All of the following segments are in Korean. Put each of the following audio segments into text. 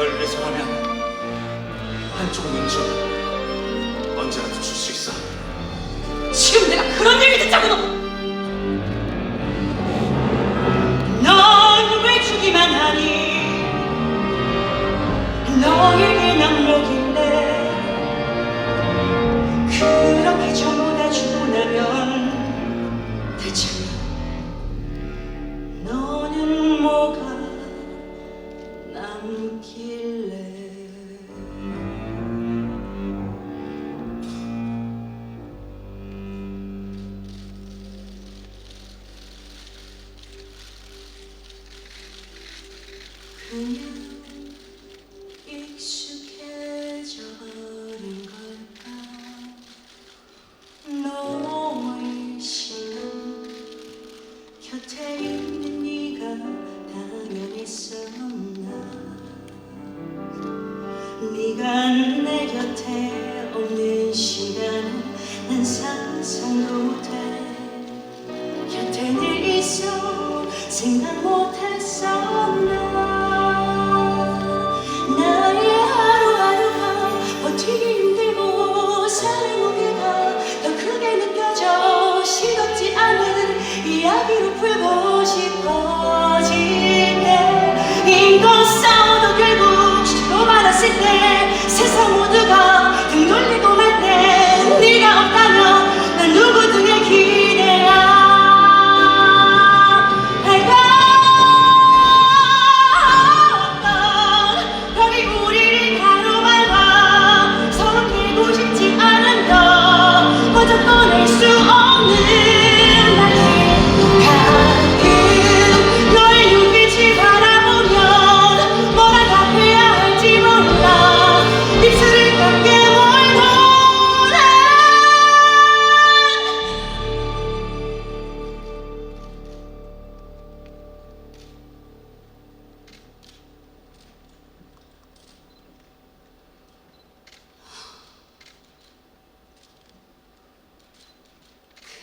널 배송하면 한쪽 눈치 언제라도 줄 수 있어. 지금 내가 그런 일 그냥 익숙해져 버린 걸까? 너의 시간 곁에 있는 네가 당연했었나? 네가 내 곁에 없는 시간은 난 이루 풀고 싶어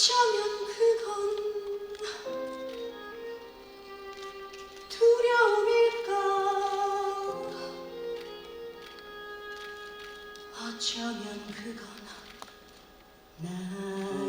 어쩌면 그건 두려움일까? 어쩌면 그건 나.